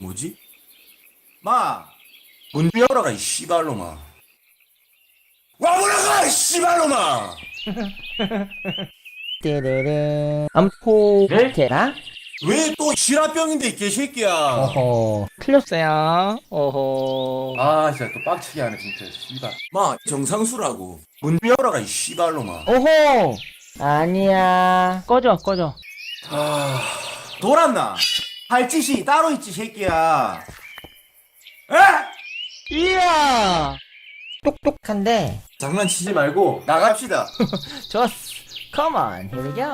뭐지? 마! 문 열어라, 이 씨발놈아. 와보라가, 이 씨발놈아! 띠르르 암포테라 왜또 실화병인데, 이 개새끼야. 어허 틀렸어요 어허 아 진짜 또 빡치게 하네 진짜 씨발 마, 정상수라고. 문 열어라, 이 씨발놈아. 어허 아니야 꺼져 꺼져 아, 돌았나? 할 짓이 따로 있지, 새끼야. 에? 이야! 똑똑한데. 장난치지 말고, 나갑시다. 좋았어. Come on here we go.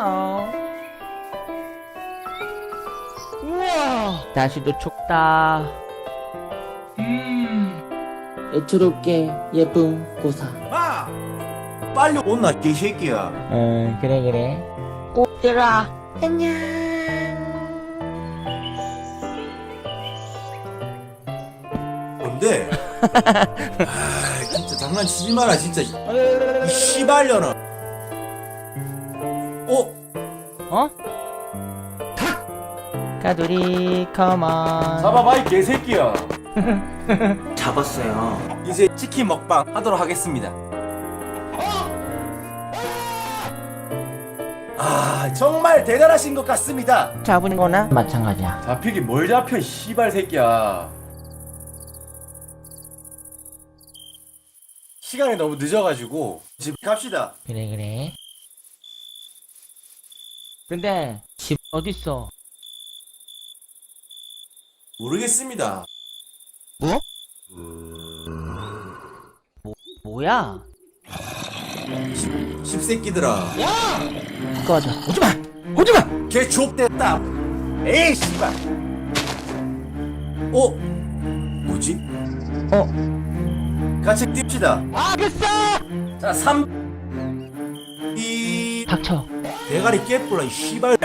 우와! 다시도 촉다. 음. 애초롭게 예쁜 고사. 마! 빨리 온나, 개새끼야. 응 그래 그래. 꽃들아 안녕 뭔데? 아, 진짜 장난치지 마라, 진짜. 이 씨발년아. 어? 어? 가두리 컴온 잡아봐 이 개새끼야 잡았어요. 이제 치킨 먹방 하도록 하겠습니다. 아, 정말 대단하신 것 같습니다. 잡은 거나 마찬가지야 잡히긴 뭘 잡혀 이 씨발 새끼야 시간이 너무 늦어가지고 집 갑시다. 그래 그래 근데 집 어딨어 모르겠습니다. 뭐? 뭐야 십새끼들아. 꺼져 오지마 오지마 개 족됐다. 에이, 씨발. 어? 뭐지? 어 같이 뜁시다. 알겠어 자, 3. 이. 닥쳐 대가리 깨뿔라, 이 씨발.